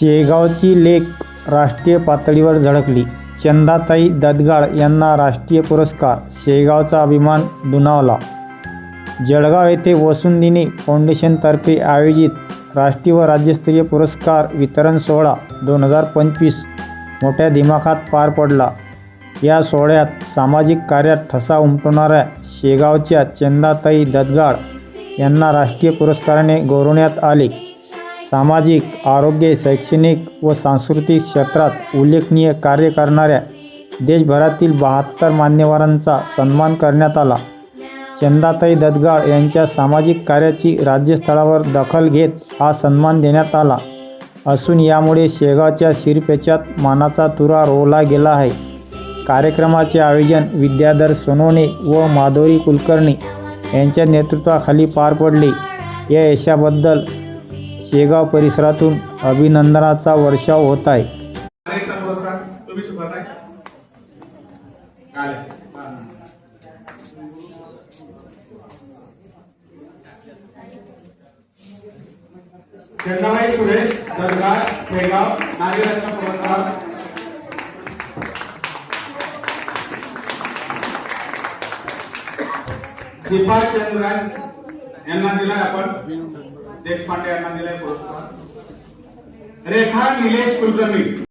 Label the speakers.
Speaker 1: शेगावची लेख राष्ट्रीय पातळीवर झळकली. चंदाताई ददगाळ यांना राष्ट्रीय पुरस्कार शेगावचा अभिमान दुणावला. जळगाव येथे वसुंदिनी फाउंडेशनतर्फे आयोजित राष्ट्रीय व राज्यस्तरीय पुरस्कार वितरण सोहळा दोन हजार पंचवीस मोठ्या दिमाखात पार पडला. या सोहळ्यात सामाजिक कार्यात ठसा उमटवणाऱ्या शेगावच्या चंदाताई ददगाळ यांना राष्ट्रीय पुरस्काराने गौरवण्यात आले. सामाजिक आरोग्य शैक्षणिक व सांस्कृतिक क्षेत्रात उल्लेखनीय कार्य करणाऱ्या देशभरातील बहात्तर मान्यवरांचा सन्मान करण्यात आला. चंदाताई ददगाळ यांच्या सामाजिक कार्याची राज्यस्तरावर दखल घेत हा सन्मान देण्यात आला. असून यामुळे शेगावच्या शिरपेचात मानाचा तुरा रोवला गेला आहे. कार्यक्रमाचे आयोजन विद्याधर सोनोने व माधुरी कुलकर्णी यांच्या नेतृत्वाखाली पार पडले. या यशाबद्दल शेगाव परिसरातून अभिनंदनाचा वर्षाव होत आहे.
Speaker 2: चंदाबाई सुरेश दरगार शेगाव नारीरत्न पुरस्कार दीपा चंद्रन यांना दिलाय आपण. देशपांडे यांना दिलाय पुरस्कार. रेखा निलेश कुलकर्णी.